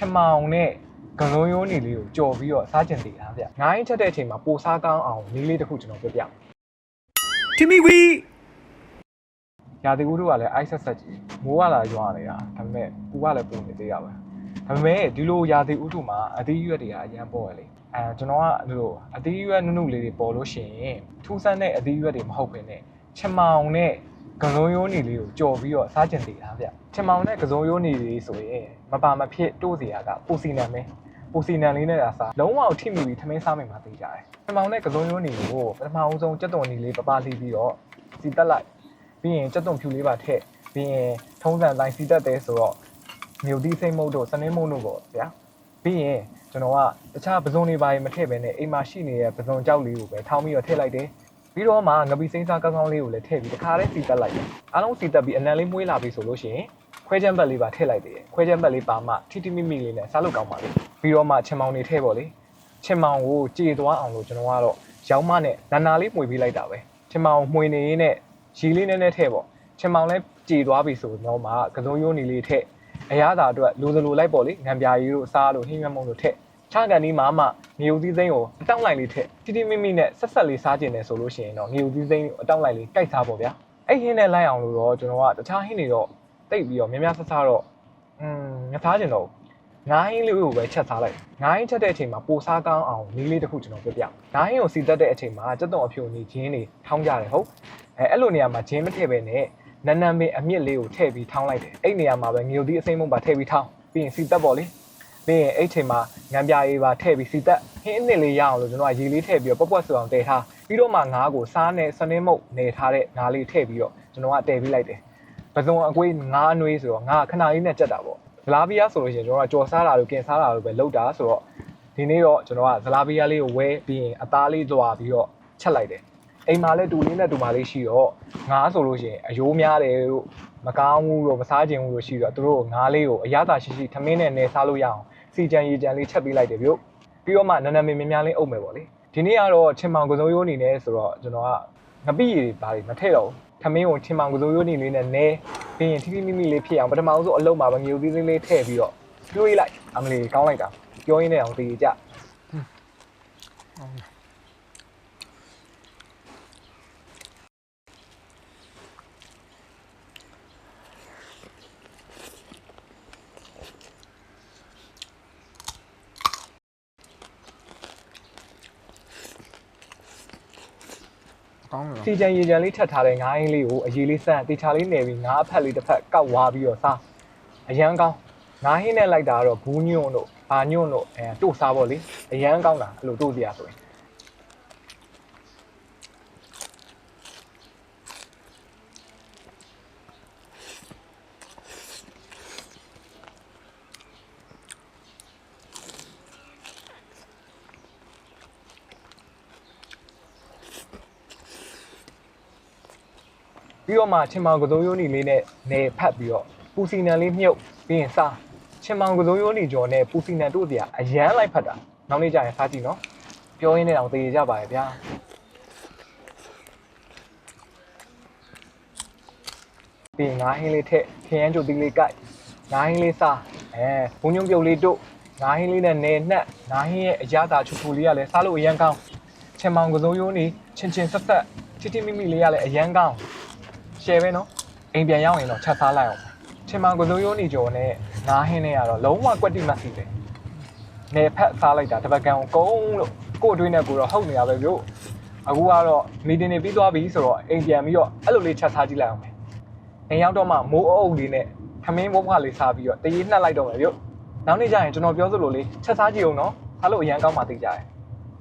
ချမောင်နဲ့ကစုံရိုးနေလေးကိုကြော်ပြီးတော့စားကျင်သေးတာဗျငိုင်းချက်တဲ့အချိန်မှာပိုစားကောင်းအောင်နီးလေးတစ်ခုကျွန်တော်ပြပြမယ်ထီမီဝီရာသီဥတုကလည်းအိုက်ဆက်ဆက်ကြီးမိုးကလာရွာနေတာဒါပေမဲ့ပူကလည်းပူနေသေးရပါဒါပေမဲ့ဒီလိုရာသီဥတုမှာအသီးရွက်တွေကအရန်ပေါ်ရလေအဲကျွန်တော်ကဒီလိုအသီးရွက်နုနုလေးတွေပေါ်လို့ရှိရင်ထူးဆန်းတဲ့အသီးရွက်တွေမဟုတ်ဘဲနဲ့ချမောင်နဲ့ ကစုံရိုးနေလေးကိုကြော်ပြီးတော့စားကျင်သေးတာဗျချမောင်နဲ့ကစုံရိုးနေလေးဆိုရင်မပါမဖြစ်တိုးစရာကပူစီနံပဲပူစီနံလေးနဲ့သာစားလုံးဝထိမိပြီးထမင်းစားမိမှသိကြတယ်ချမောင်နဲ့ကစုံရိုးနေကိုပထမအဦးဆုံးကြက်သွန်နေလေးပပလှီးပြီးတော့စီတက်လိုက်ပြီးရင်ကြက်သွန်ဖြူလေးပါထည့်ပြီးရင်ထုံးစံတိုင်းစီတက်တယ်ဆိုတော့မြို့သီးစိမ့်မုတ်တို့စနေမုတ်တို့ပေါ့ဗျာပြီးရင်ကျွန်တော်ကတခြားပစုံတွေပါရင်မထည့်ဘဲနဲ့အိမ်မှာရှိနေတဲ့ပစုံကြောက်လေးကိုပဲထောင်းပြီးတော့ထည့်လိုက်တယ် ပြီးတော့မှငပီစိမ့်စားကောင်းကောင်းလေးကိုလည်းထည့်ပြီးတခါတည်းစီတက်လိုက်တယ်အားလုံးစီတက်ပြီးအနံလေးမွေးလာပြီဆိုလို့ရှိရင်ခွဲချမ်းဘက်လေးပါထည့်လိုက်တယ်ခွဲချမ်းဘက်လေးပါမှထိထိမိမိလေးနဲ့စားလို့ကောင်းပါလေပြီးတော့မှချင်မောင်တွေထည့်ပေါ့လေချင်မောင်ကိုကြေသွားအောင်လို့ကျွန်တော်ကတော့ရောင်းမနဲ့နာနာလေးမှွေပေးလိုက်တာပဲချင်မောင်မှွေနေရင်းနဲ့ရီလေးနည်းနည်းထည့်ပေါ့ချင်မောင်လဲကြည်သွားပြီဆိုတော့မှကစုံရိုးနေလေးထက်အရသာအတွက်လိုစလိုလိုက်ပေါ့လေငံပြာရီတို့စားလို့ဟင်းမြမုံတို့ထက် ချကန်ဒီမှာမှငေဦးသီးသိန်းကိုအတောင့်လိုက်လေးထက်တိတိမိမိနဲ့ဆက်ဆက်လေးစားကျင်တယ်ဆိုလို့ရှိရင်တော့ငေဦးသီးသိန်းကိုအတောင့်လိုက်လေးကြိုက်စားပေါ့ဗျာအဲ့ဟင်းနဲ့လိုက်အောင်လို့တော့ကျွန်တော်ကတခြားဟင်းတွေတော့တိတ်ပြီးတော့များများဆဆတော့อืมမစားကျင်တော့ဘူးငါးဟင်းလေးကိုပဲချက်စားလိုက်ငါးဟင်းချက်တဲ့အချိန်မှာပိုစားကောင်းအောင်နည်းလေးတစ်ခုကျွန်တော်ပြပြငါးဟင်းကိုစီတက်တဲ့အချိန်မှာစက်သွန်အဖြူနေခြင်းတွေထောင်းကြတယ်ဟုတ်အဲအဲ့လိုနေရာမှာဂျင်းမထည့်ပဲနဲ့နန်းနန်းပင်အမြင့်လေးကိုထည့်ပြီးထောင်းလိုက်တယ်အဲ့နေရာမှာပဲငြိုသီးအစိမ့်မုံပါထည့်ပြီးထောင်းပြီးရင်စီတက်ပေါ့လေ ပြီးရင်အဲ့ချိန်မှာငံပြားရေးပါထည့်ပြီးစီတက်ဟင်းအနစ်လေးရအောင်လို့ကျွန်တော်ကရေလေးထည့်ပြီးတော့ပွက်ပွက်ဆူအောင်တည်ထားပြီးတော့မှငါးကိုစားနဲ့စနေမုတ်နေထားတဲ့ငါးလေးထည့်ပြီးတော့ကျွန်တော်ကတည်ပြီးလိုက်တယ်ပစုံအကွေးငါးအနွေးဆိုတော့ငါးခဏလေးနဲ့ကြက်တာပေါ့ဇလာဘီယာဆိုလို့ရှိရင်ကျွန်တော်ကကြော်စားတာလို့ကင်စားတာလို့ပဲလုပ်တာဆိုတော့ဒီနေ့တော့ကျွန်တော်ကဇလာဘီယာလေးကိုဝဲပြီးရင်အသားလေးကြွားပြီးတော့ချက်လိုက်တယ်အိမ်မှာလည်းတူလေးနဲ့တူမလေးရှိတော့ငါးဆိုလို့ရှိရင်အယိုးများတယ်လို့မကောင်းဘူးလို့မစားခြင်းဘူးလို့ရှိတော့သူတို့ငါးလေးကိုအရသာရှိရှိထမင်းနဲ့နေစားလို့ရအောင် စီကြံရီကြံလေးချက်ပေးလိုက်တယ်ဗျပြီးတော့မှနန်းနန်းမင်းမင်းများလေးအုပ်မယ်ပေါ့လေဒီနေ့ကတော့ချင်းမောင်ကစုံရိုးအနေနဲ့ဆိုတော့ကျွန်တော်ကငပိရည်ဘာတွေမထည့်တော့ဘူးထမင်းကိုချင်းမောင်ကစုံရိုးအနေလေးနဲ့နဲပြီးရင်ထိထိမိမိလေးဖြစ်အောင်ပထမဆုံးအလုံးမှာပဲငြိုသေးသေးလေးထည့်ပြီးတော့တွေးလိုက်အမလီကောင်းလိုက်တာပြောရင်းနဲ့အောင်တည်ကြ ကောင်းတယ်စီကြံရေကြံလေးထပ်ထားတဲ့ငါးအင်းလေးကိုအရေးလေးဆန်းတေချာလေးနယ်ပြီးငါးအဖက်လေးတစ်ဖက်ကောက်ဝါပြီးတော့စားအရန်ကောင်းငါးဟင်းနဲ့လိုက်တာကတော့ဘူးညွန့်တို့ဘာညွန့်တို့အဲတို့စားပေါ့လေအရန်ကောင်းတာအဲ့လိုတို့စရာဆိုရင် ပြီးတော့မှချင်းမောင်ကစုံရိုးနီလေးနဲ့နေဖတ်ပြီးတော့ပူစီနံလေးမြုပ်ပြီးရင်စားချင်းမောင်ကစုံရိုးနီကျော်နဲ့ပူစီနံတို့စရာအရန်လိုက်ဖတ်တာနောက်နေ့ကျရင်စားကြည့်နော်ပြောရင်းနဲ့တော့သေကြပါရဲ့ဗျာပြီးရင်ငါးဟင်းလေးထည့်ခရမ်းကြိုသီးလေးကိုက်ငါးဟင်းလေးစားအဲဘုံညုံပြုတ်လေးတို့ငါးဟင်းလေးနဲ့နေနှက်ငါးဟင်းရဲ့အရသာချူချူလေးကလည်းစားလို့အရန်ကောင်းချင်မောင်ကစိုးရိုးနေချင်းချင်းဆက်ဆက်တိတိမိမိလေးကလည်းအရန်ကောင်း ရှယ်ပဲနော်အိမ်ပြန်ရောက်ရင်တော့ချက်စားလိုက်အောင်ချင်မောင်ကစိုးရိုးနေကြော်နဲ့ငါးဟင်းလေးကတော့လုံးဝကွက်တိမတ်စီပဲနေဖက်စားလိုက်တာတပတ်ကန်ကိုကုန်းလို့ကို့အတွင်းနဲ့ကိုတော့ဟုတ်နေရပဲဗျို့အခုကတော့မီတင်နေပြီးသွားပြီဆိုတော့အိမ်ပြန်ပြီးတော့အဲ့လိုလေးချက်စားကြည့်လိုက်အောင်မယ်အိမ်ရောက်တော့မှမိုးအုပ်လေးနဲ့ခမင်းဘုတ်ဖားလေးစားပြီးတော့တရေနှက်လိုက်တော့မယ်ဗျ။နောက်နေ့ကျရင်ကျွန်တော်ပြောသလိုလေးချက်စားကြည့်အောင်နော်။စားလို့အရန်ကောင်းမှသိကြတယ်